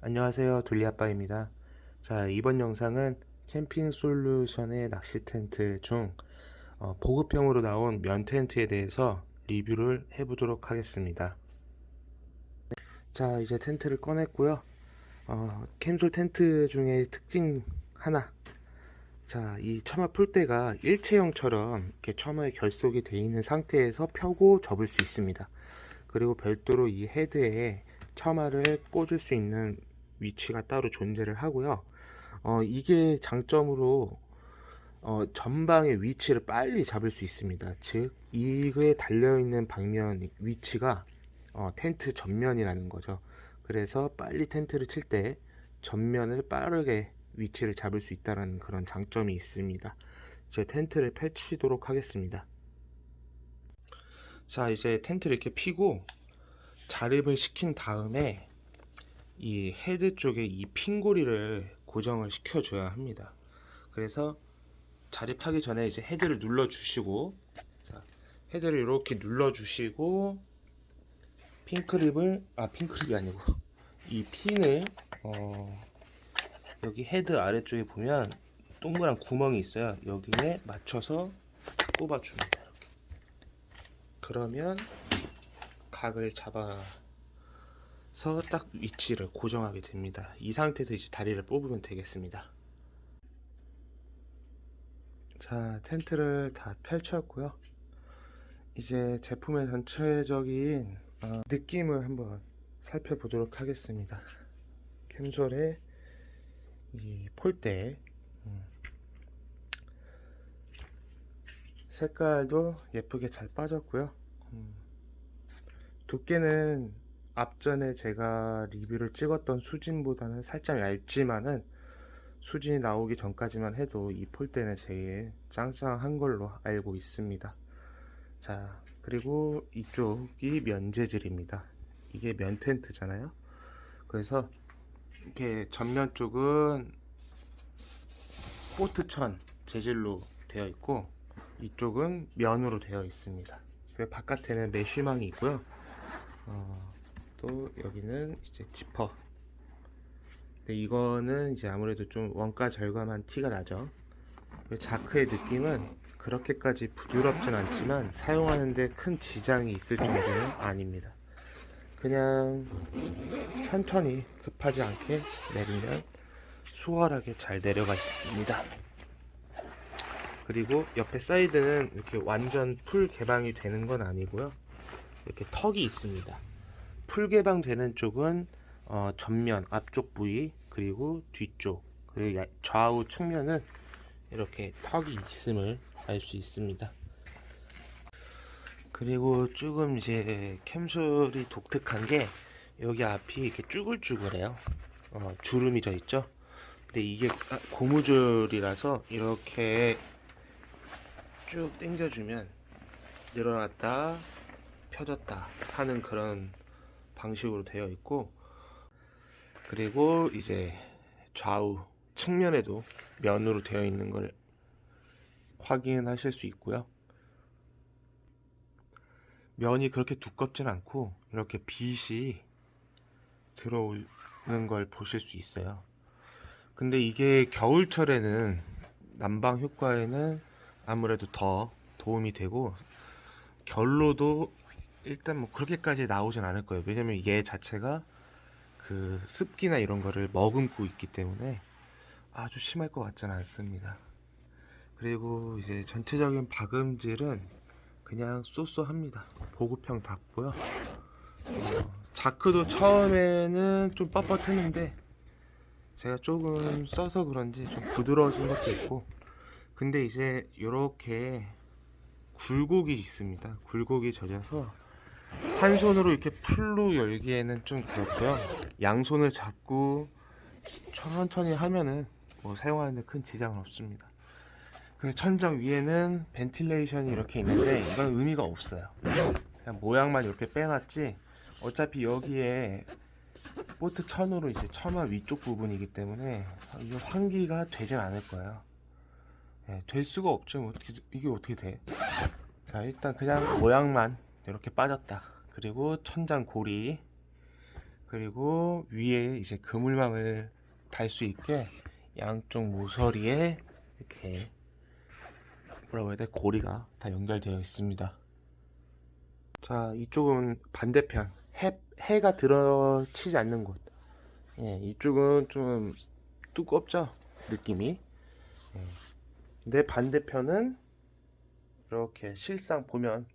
안녕하세요. 둘리아빠입니다. 자 이번 영상은 캠핑 솔루션의 낚시 텐트 중 어, 보급형으로 나온 면 텐트에 대해서 리뷰를 해보도록 하겠습니다. 자 이제 텐트를 꺼냈고요. 어, 캠솔 텐트 중에 특징 하나. 자 이 처마 풀대가 일체형처럼 이렇게 처마에 결속이 되어 있는 상태에서 펴고 접을 수 있습니다. 그리고 별도로 이 헤드에 처마를 꽂을 수 있는 위치가 따로 존재를 하고요. 어, 이게 장점으로 어, 전방의 위치를 빨리 잡을 수 있습니다. 즉, 이거에 달려있는 방면 위치가 어, 텐트 전면이라는 거죠. 그래서 빨리 텐트를 칠 때 전면을 빠르게 위치를 잡을 수 있다는 그런 장점이 있습니다. 제 텐트를 펼치도록 하겠습니다. 자, 이제 텐트를 이렇게 피고 자립을 시킨 다음에 이 헤드 쪽에 이 핀고리를 고정을 시켜줘야 합니다. 그래서 자립하기 전에 이제 헤드를 눌러주시고 자, 헤드를 이렇게 눌러주시고 핀크립을 아 핀크립이 아니고 이 핀을 어, 여기 헤드 아래쪽에 보면 동그란 구멍이 있어요. 여기에 맞춰서 꼽아줍니다. 이렇게. 그러면 각을 잡아 서 딱 위치를 고정하게 됩니다. 이 상태에서 이제 다리를 뽑으면 되겠습니다. 자, 텐트를 다 펼쳤고요. 이제 제품의 전체적인 어, 느낌을 한번 살펴보도록 하겠습니다. 캠솔의 이 폴대 음. 색깔도 예쁘게 잘 빠졌고요. 음. 두께는 앞전에 제가 리뷰를 찍었던 수진보다는 살짝 얇지만은 수진이 나오기 전까지만 해도 이 폴대는 제일 짱짱한 걸로 알고 있습니다. 자, 그리고 이쪽이 면 재질입니다. 이게 면 텐트잖아요. 그래서 이렇게 전면 쪽은 포트천 재질로 되어 있고 이쪽은 면으로 되어 있습니다. 바깥에는 메쉬망이 있고요. 어, 또 여기는 이제 지퍼. 근데 이거는 이제 아무래도 좀 원가 절감한 티가 나죠. 자크의 느낌은 그렇게까지 부드럽진 않지만 사용하는데 큰 지장이 있을 정도는 아닙니다. 그냥 천천히 급하지 않게 내리면 수월하게 잘 내려가 있습니다. 그리고 옆에 사이드는 이렇게 완전 풀 개방이 되는 건 아니고요. 이렇게 턱이 있습니다. 풀 개방되는 쪽은 어, 전면 앞쪽 부위 그리고 뒤쪽 그리고 야- 좌우 측면은 이렇게 턱이 있음을 알 수 있습니다. 그리고 조금 이제 캠솔이 독특한 게 여기 앞이 이렇게 쭈글쭈글해요. 어, 주름이 져 있죠. 근데 이게 아, 고무줄이라서 이렇게 쭉 당겨주면 늘어났다 펴졌다 하는 그런 방식으로 되어 있고 그리고 이제 좌우 측면에도 면으로 되어 있는 걸 확인하실 수 있고요. 면이 그렇게 두껍진 않고 이렇게 빛이 들어오는 걸 보실 수 있어요. 근데 이게 겨울철에는 난방 효과에는 아무래도 더 도움이 되고 결로도 일단 뭐 그렇게까지 나오진 않을 거예요. 왜냐면 얘 자체가 그 습기나 이런 거를 머금고 있기 때문에 아주 심할 것 같지는 않습니다. 그리고 이제 전체적인 박음질은 그냥 쏘쏘합니다. 보급형 답고요. 어, 자크도 처음에는 좀 뻣뻣했는데 제가 조금 써서 그런지 좀 부드러워진 것도 있고 근데 이제 이렇게 굴곡이 있습니다. 굴곡이 젖어서 한 손으로 이렇게 풀로 열기에는 좀 그렇고요. 양손을 잡고 천천히 하면은 뭐 사용하는데 큰 지장은 없습니다. 그 천장 위에는 벤틸레이션이 이렇게 있는데 이건 의미가 없어요. 그냥 모양만 이렇게 빼놨지. 어차피 여기에 보트 천으로 이제 처마 위쪽 부분이기 때문에 이게 환기가 되진 않을 거예요. 예, 될 수가 없죠. 뭐 어떻게 이게 어떻게 돼? 자 일단 그냥 모양만 이렇게 빠졌다. 그리고 천장 고리 그리고 위에 이제 그물망을 달 수 있게 양쪽 모서리에 이렇게 뭐라고 해야 돼? 고리가 다 연결되어 있습니다. 자, 이쪽은 반대편. 해, 해가 들어치지 않는 곳. 예, 이쪽은 좀 두껍죠? 느낌이. 예. 근데 반대편은 이렇게 실상 보면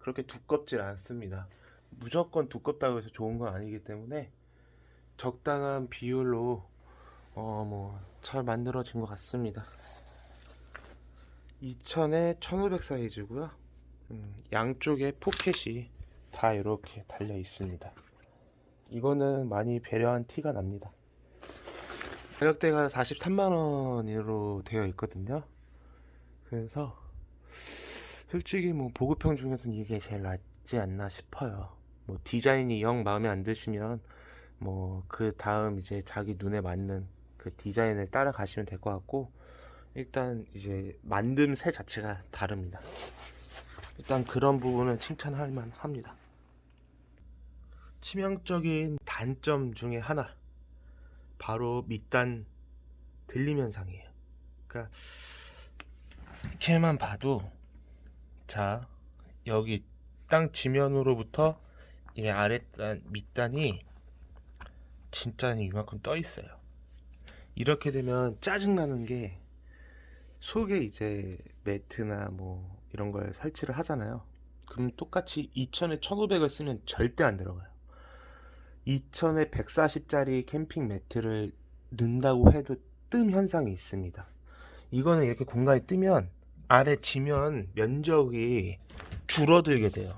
그렇게 두껍질 않습니다. 무조건 두껍다고 해서 좋은 건 아니기 때문에 적당한 비율로 어 뭐 잘 만들어진 것 같습니다. 2000에 1500 사이즈고요. 음, 양쪽에 포켓이 다 이렇게 달려 있습니다. 이거는 많이 배려한 티가 납니다. 가격대가 43만 원으로 되어 있거든요. 그래서 솔직히 뭐 보급형 중에서는 이게 제일 낫지 않나 싶어요. 뭐 디자인이 영 마음에 안 드시면 뭐 그 다음 이제 자기 눈에 맞는 그 디자인을 따라가시면 될 것 같고 일단 이제 만듦새 자체가 다릅니다. 일단 그런 부분은 칭찬할 만합니다. 치명적인 단점 중에 하나 바로 밑단 들림 현상이에요. 그러니까 이렇게만 봐도 자 여기 땅 지면으로부터 이 아랫단 밑단이 진짜 이만큼 떠 있어요. 이렇게 되면 짜증 나는 게 속에 이제 매트나 뭐 이런 걸 설치를 하잖아요. 그럼 똑같이 2000에 1500을 쓰면 절대 안 들어가요. 2000에 140짜리 캠핑 매트를 넣는다고 해도 뜸 현상이 있습니다. 이거는 이렇게 공간이 뜨면 아래 지면 면적이 줄어들게 돼요.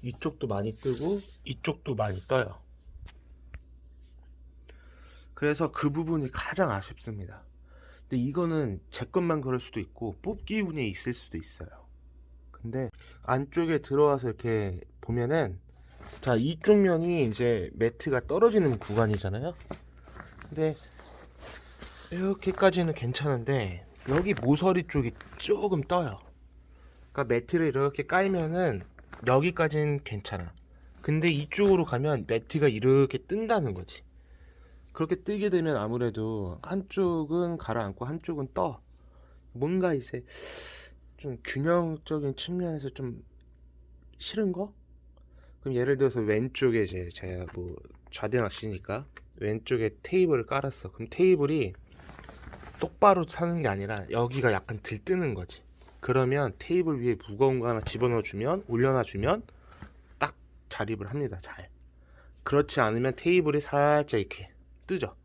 이쪽도 많이 뜨고 이쪽도 많이 떠요. 그래서 그 부분이 가장 아쉽습니다. 근데 이거는 제 것만 그럴 수도 있고 뽑기 운이 있을 수도 있어요. 근데 안쪽에 들어와서 이렇게 보면은 자 이쪽 면이 이제 매트가 떨어지는 구간이잖아요. 근데 이렇게까지는 괜찮은데 여기 모서리 쪽이 조금 떠요. 그러니까 매트를 이렇게 깔면은 여기까지는 괜찮아. 근데 이쪽으로 가면 매트가 이렇게 뜬다는 거지. 그렇게 뜨게 되면 아무래도 한쪽은 가라앉고 한쪽은 떠. 뭔가 이제 좀 균형적인 측면에서 좀 싫은 거? 그럼 예를 들어서 왼쪽에 이제 제가 뭐 좌대 낚시니까 왼쪽에 테이블을 깔았어. 그럼 테이블이 똑바로 사는 게 아니라 여기가 약간 들뜨는 거지. 그러면 테이블 위에 무거운 거 하나 집어넣어 주면 올려놔 주면 딱 자립을 합니다. 잘. 그렇지 않으면 테이블이 살짝 이렇게 뜨죠.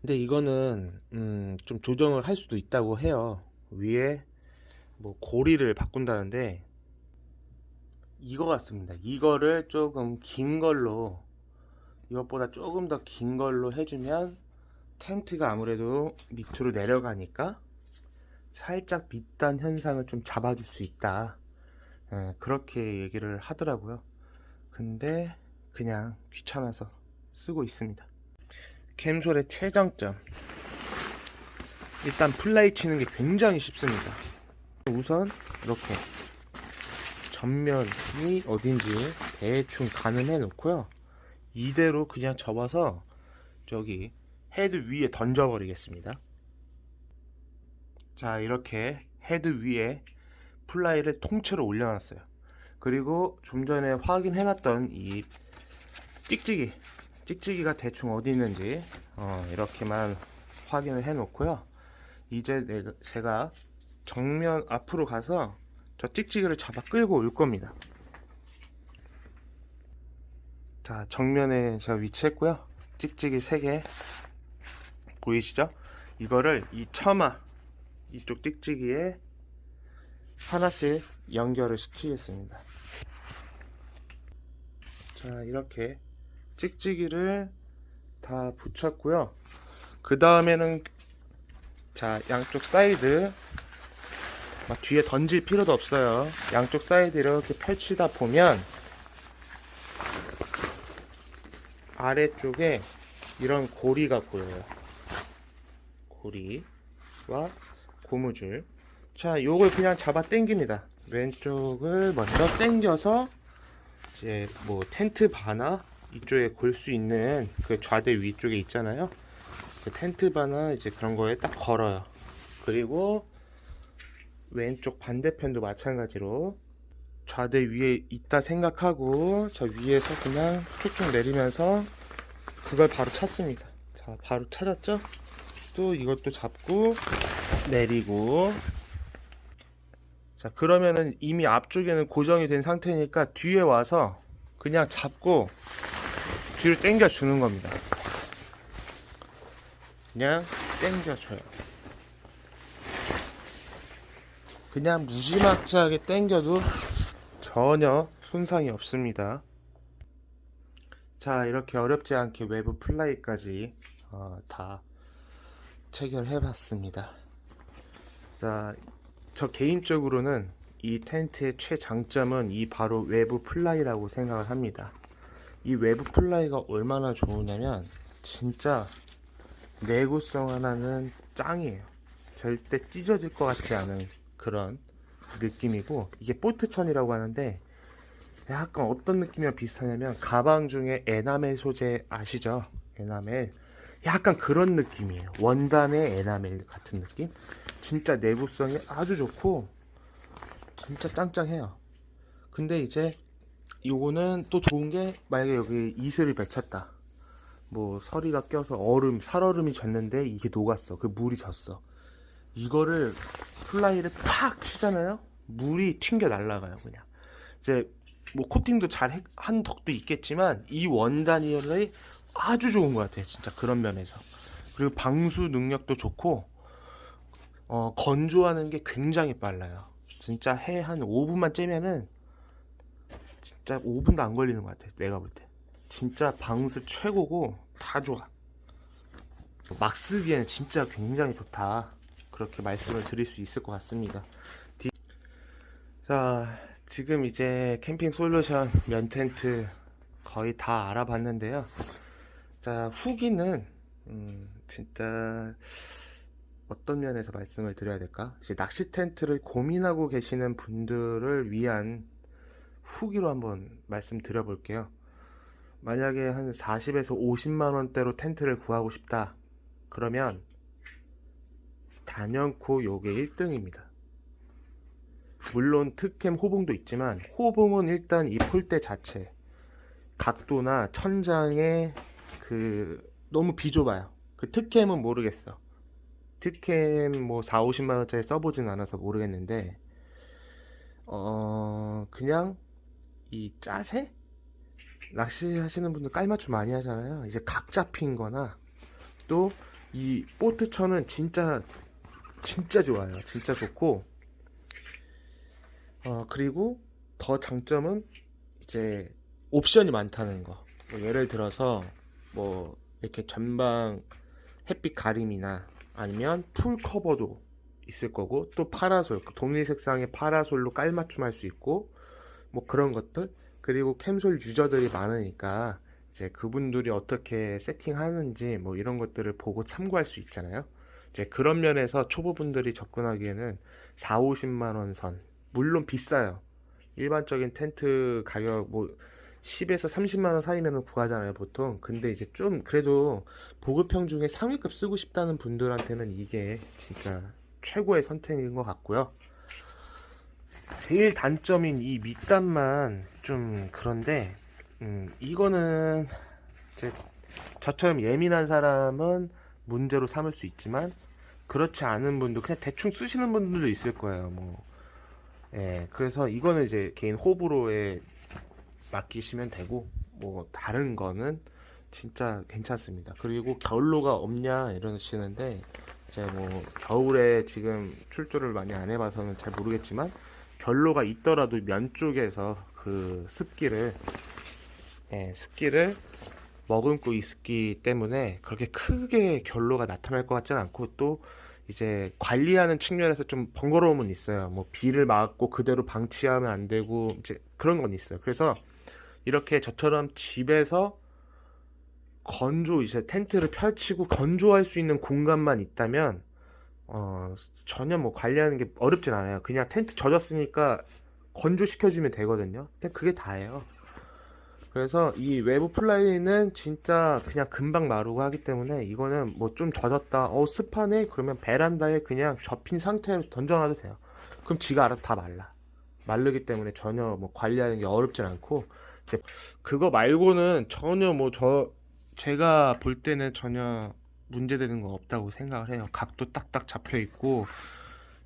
근데 이거는 음, 좀 조정을 할 수도 있다고 해요. 위에 뭐 고리를 바꾼다는데 이거 같습니다. 이거를 조금 긴 걸로 이것보다 조금 더 긴 걸로 해주면 텐트가 아무래도 밑으로 내려가니까 살짝 밑단 현상을 좀 잡아줄 수 있다. 예, 그렇게 얘기를 하더라고요. 근데 그냥 귀찮아서 쓰고 있습니다. 캠솔의 최장점. 일단 플라이 치는 게 굉장히 쉽습니다. 우선 이렇게 전면이 어딘지 대충 가늠해 놓고요. 이대로 그냥 접어서 저기 헤드 위에 던져버리겠습니다. 자, 이렇게 헤드 위에 플라이를 통째로 올려놨어요. 그리고 좀 전에 확인해놨던 이 찍찍이, 찍찍이가 대충 어디 있는지 어, 이렇게만 확인을 해놓고요. 이제 내가, 제가 정면 앞으로 가서 저 찍찍이를 잡아 끌고 올 겁니다. 자, 정면에 제가 위치했고요. 찍찍이 3개 보이시죠? 이거를 이 처마 이쪽 찍찍이에 하나씩 연결을 시키겠습니다. 자, 이렇게 찍찍이를 다 붙였고요. 그 다음에는 자, 양쪽 사이드 막 뒤에 던질 필요도 없어요. 양쪽 사이드 이렇게 펼치다 보면 아래쪽에 이런 고리가 보여요. 고리와 고무줄. 자, 요걸 그냥 잡아 당깁니다. 왼쪽을 먼저 당겨서 이제 뭐 텐트 바나 이쪽에 골수 있는 그 좌대 위쪽에 있잖아요. 그 텐트 바나 이제 그런 거에 딱 걸어요. 그리고 왼쪽 반대편도 마찬가지로 좌대 위에 있다 생각하고 저 위에서 그냥 쭉쭉 내리면서 그걸 바로 찾습니다. 자, 바로 찾았죠? 또 이것도 잡고 내리고 자, 그러면은 이미 앞쪽에는 고정이 된 상태니까 뒤에 와서 그냥 잡고 뒤로 당겨 주는 겁니다. 그냥 당겨 줘요. 그냥 무지막지하게 당겨도 전혀 손상이 없습니다. 자, 이렇게 어렵지 않게 외부 플라이까지 어, 다 체결해 봤습니다. 자, 저 개인적으로는 이 텐트의 최장점은 이 바로 외부 플라이라고 생각을 합니다. 이 외부 플라이가 얼마나 좋으냐면 진짜 내구성 하나는 짱이에요. 절대 찢어질 것 같지 않은 그런 느낌이고 이게 볼트천이라고 하는데 약간 어떤 느낌이랑 비슷하냐면 가방 중에 에나멜 소재 아시죠? 에나멜 약간 그런 느낌이에요. 원단의 에나멜 같은 느낌? 진짜 내구성이 아주 좋고 진짜 짱짱해요. 근데 이제 요거는 또 좋은 게 만약에 여기 이슬이 맺혔다. 뭐 서리가 껴서 얼음, 살얼음이 졌는데 이게 녹았어. 그 물이 졌어. 이거를 플라이를 팍 치잖아요. 물이 튕겨 날아가요, 그냥. 이제 뭐 코팅도 잘 한 덕도 있겠지만 이 원단이 아주 좋은 것 같아요. 진짜 그런 면에서. 그리고 방수 능력도 좋고 어, 건조하는 게 굉장히 빨라요. 진짜 해 한 5분만 째면은 진짜 5분도 안 걸리는 것 같아요. 내가 볼 때. 진짜 방수 최고고 다 좋아. 막 쓰기에는 진짜 굉장히 좋다. 그렇게 말씀을 드릴 수 있을 것 같습니다. 디- 자, 지금 이제 캠핑 솔루션 면 텐트 거의 다 알아봤는데요. 자, 후기는 음, 진짜 어떤 면에서 말씀을 드려야 될까? 이제 낚시 텐트를 고민하고 계시는 분들을 위한 후기로 한번 말씀드려 볼게요. 만약에 한 40에서 50만 원대로 텐트를 구하고 싶다. 그러면 단연코 요게 1등입니다. 물론 특캠 호봉도 있지만 호봉은 일단 이 폴대 자체 각도나 천장에 그 너무 비좁아요. 그 특캠은 모르겠어. 특캠 뭐 4, 50만 원짜리 써보진 않아서 모르겠는데 어 그냥 이 짜세 낚시하시는 분들 깔맞춤 많이 하잖아요. 이제 각 잡힌 거나 또 이 보트천은 진짜 진짜 좋아요. 진짜 좋고 어 그리고 더 장점은 이제 옵션이 많다는 거. 뭐 예를 들어서 뭐 이렇게 전방 햇빛 가림이나 아니면 풀 커버도 있을 거고 또 파라솔 동일 색상의 파라솔로 깔맞춤 할 수 있고 뭐 그런 것들 그리고 캠솔 유저들이 많으니까 이제 그분들이 어떻게 세팅하는지 뭐 이런 것들을 보고 참고할 수 있잖아요. 이제 그런 면에서 초보분들이 접근하기에는 4, 50만 원 선. 물론 비싸요. 일반적인 텐트 가격 뭐 10에서 30만 원 사이면 구하잖아요, 보통. 근데 이제 좀 그래도 보급형 중에 상위급 쓰고 싶다는 분들한테는 이게 진짜 최고의 선택인 것 같고요. 제일 단점인 이 밑단만 좀 그런데 음, 이거는 이제 저처럼 예민한 사람은 문제로 삼을 수 있지만 그렇지 않은 분들 그냥 대충 쓰시는 분들도 있을 거예요. 뭐 예, 그래서 이거는 이제 개인 호불호에 맡기시면 되고 뭐 다른 거는 진짜 괜찮습니다. 그리고 겨울로가 없냐 이러시는데 제가 뭐 겨울에 지금 출조를 많이 안 해봐서는 잘 모르겠지만 결로가 있더라도 면 쪽에서 그 습기를 예, 습기를 머금고 있기 때문에 그렇게 크게 결로가 나타날 것 같지는 않고 또 이제 관리하는 측면에서 좀 번거로움은 있어요. 뭐 비를 막고 그대로 방치하면 안 되고 이제 그런 건 있어요. 그래서 이렇게 저처럼 집에서 건조 이제 텐트를 펼치고 건조할 수 있는 공간만 있다면 어 전혀 뭐 관리하는 게 어렵진 않아요. 그냥 텐트 젖었으니까 건조시켜주면 되거든요. 그게 다예요. 그래서 이 외부 플라이는 진짜 그냥 금방 마르고 하기 때문에 이거는 뭐 좀 젖었다 어 습하네 그러면 베란다에 그냥 접힌 상태로 던져놔도 돼요 그럼 지가 알아서 다 말라 마르기 때문에 전혀 뭐 관리하는 게 어렵진 않고 그거 말고는 전혀 뭐 저 제가 볼 때는 전혀 문제되는 거 없다고 생각을 해요 각도 딱딱 잡혀 있고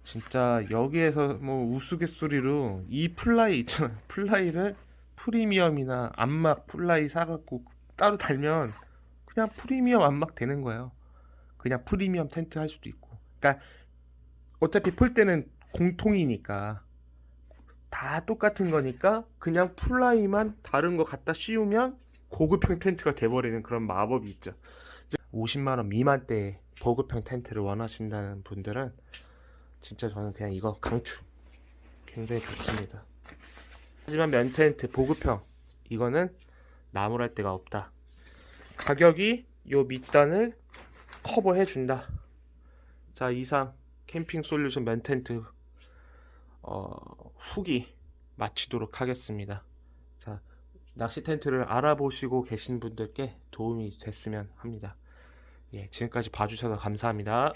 진짜 여기에서 뭐 우스갯소리로 이 플라이 있잖아 플라이를 프리미엄이나 안막 플라이 사갖고 따로 달면 그냥 프리미엄 안막 되는 거예요. 그냥 프리미엄 텐트 할 수도 있고. 그러니까 어차피 풀 때는 공통이니까 다 똑같은 거니까 그냥 플라이만 다른 거 갖다 씌우면 고급형 텐트가 돼버리는 그런 마법이 있죠. 50만 원 미만대 보급형 텐트를 원하신다는 분들은 진짜 저는 그냥 이거 강추. 굉장히 좋습니다. 하지만 면 텐트 보급형 이거는 나무랄 데가 없다. 가격이 요 밑단을 커버해 준다. 자 이상 캠핑 솔루션 면 텐트 어, 후기 마치도록 하겠습니다. 자 낚시 텐트를 알아보시고 계신 분들께 도움이 됐으면 합니다. 예, 지금까지 봐주셔서 감사합니다.